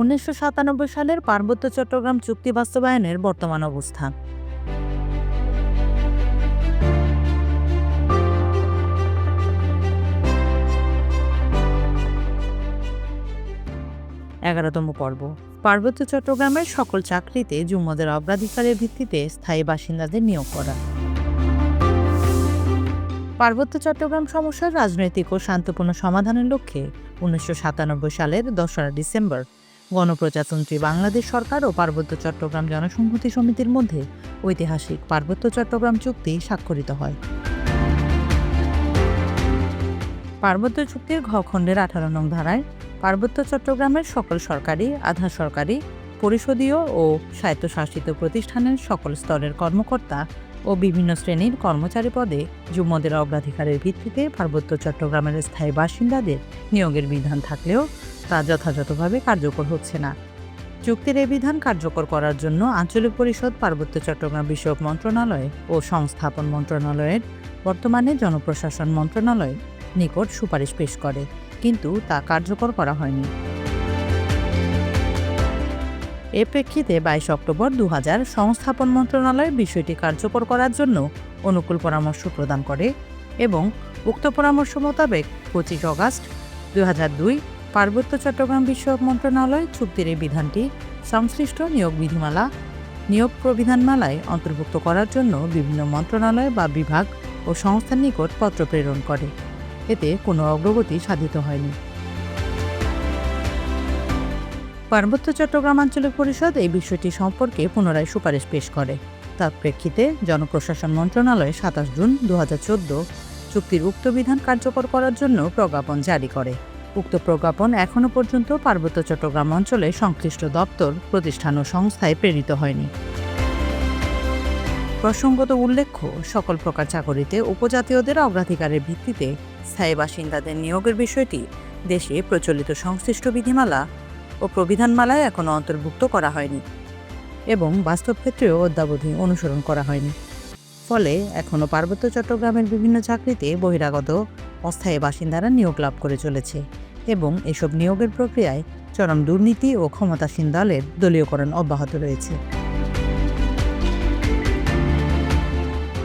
উনিশশো সাতানব্বই সালের পার্বত্য চট্টগ্রাম চুক্তি বাস্তবায়নের বর্তমান অবস্থা। এগারোতম পর্ব। পার্বত্য চট্টগ্রামের সকল চাকরিতে জুম্মদের অগ্রাধিকারের ভিত্তিতে স্থায়ী বাসিন্দাদের নিয়োগ করা। পার্বত্য চট্টগ্রাম সমস্যার রাজনৈতিক ও শান্তপূর্ণ সমাধানের লক্ষ্যে উনিশশো সাতানব্বই সালের দশরা ডিসেম্বর গণপ্রজাতন্ত্রী বাংলাদেশ সরকার ও পার্বত্য চট্টগ্রাম জনসংহতি সমিতির মধ্যে ঐতিহাসিক পার্বত্য চট্টগ্রাম চুক্তি স্বাক্ষরিত হয়। পার্বত্য চুক্তির ঘ খণ্ডের আঠারো নং ধারায় পার্বত্য চট্টগ্রামের সকল সরকারি, আধা সরকারি, পরিষদীয় ও স্বায়ত্তশাসিত প্রতিষ্ঠানের সকল স্তরের কর্মকর্তা ও বিভিন্ন শ্রেণির কর্মচারী পদে যুগ্মদের অগ্রাধিকারের ভিত্তিতে পার্বত্য চট্টগ্রামের স্থায়ী বাসিন্দাদের নিয়োগের বিধান থাকলেও তা যথাযথভাবে কার্যকর হচ্ছে না। চুক্তির এই বিধান কার্যকর করার জন্য আঞ্চলিক পরিষদ, পার্বত্য চট্টগ্রাম বিষয়ক মন্ত্রণালয় ও সংস্থাপন মন্ত্রণালয়ের বর্তমানে জনপ্রশাসন মন্ত্রণালয় নিকট সুপারিশ পেশ করে, কিন্তু তা কার্যকর করা হয়নি। এ প্রেক্ষিতে বাইশ অক্টোবর দু হাজার সংস্থাপন মন্ত্রণালয় বিষয়টি কার্যকর করার জন্য অনুকূল পরামর্শ প্রদান করে এবং উক্ত পরামর্শ মোতাবেক পঁচিশ অগাস্ট দু হাজার দুই পার্বত্য চট্টগ্রাম বিষয়ক মন্ত্রণালয়, চুক্তির এই বিধানটি সংশ্লিষ্ট নিয়োগ বিধিমালা, নিয়োগ প্রবিধানমালায় অন্তর্ভুক্ত করার জন্য বিভিন্ন মন্ত্রণালয় বা বিভাগ ও সংস্থার নিকট পত্র প্রেরণ করে। এতে কোনো অগ্রগতি সাধিত হয়নি। পার্বত্য চট্টগ্রাম আঞ্চলিক পরিষদ এই বিষয়টি সম্পর্কে পুনরায় সুপারিশ পেশ করে। তার প্রেক্ষিতে জনপ্রশাসন মন্ত্রণালয় সাতাশ জুন দু হাজার চোদ্দ চুক্তির উক্ত বিধান কার্যকর করার জন্য প্রজ্ঞাপন জারি করে। উক্ত প্রজ্ঞাপন এখনও পর্যন্ত পার্বত্য চট্টগ্রাম অঞ্চলে সংশ্লিষ্ট দপ্তর, প্রতিষ্ঠান ও সংস্থায় প্রেরিত হয়নি। প্রসঙ্গত উল্লেখ্য, সকল প্রকার চাকরিতে উপজাতীয়দের অগ্রাধিকারের ভিত্তিতে স্থায়ী বাসিন্দাদের নিয়োগের বিষয়টি দেশে প্রচলিত সংশ্লিষ্ট বিধিমালা ও প্রবিধানমালায় এখনও অন্তর্ভুক্ত করা হয়নি এবং বাস্তব ক্ষেত্রেও অদ্যাবধি অনুসরণ করা হয়নি। ফলে এখনও পার্বত্য চট্টগ্রামের বিভিন্ন চাকরিতে বহিরাগত, অস্থায়ী বাসিন্দারা নিয়োগ লাভ করে চলেছে। এবং এসব নিয়োগের প্রক্রিয়ায় চরম দুর্নীতি ও ক্ষমতাসীন দলের দলীয়করণ অব্যাহত রয়েছে।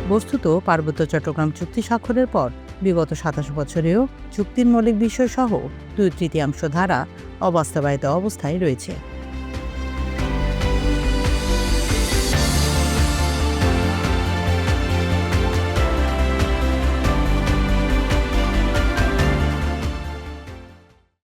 বস্তুত পার্বত্য চট্টগ্রাম চুক্তি স্বাক্ষরের পর বিগত সাতাশ বছরেও চুক্তির মৌলিক বিষয়সহ দুই তৃতীয়াংশ ধারা অবাস্তবায়িত অবস্থায় রয়েছে।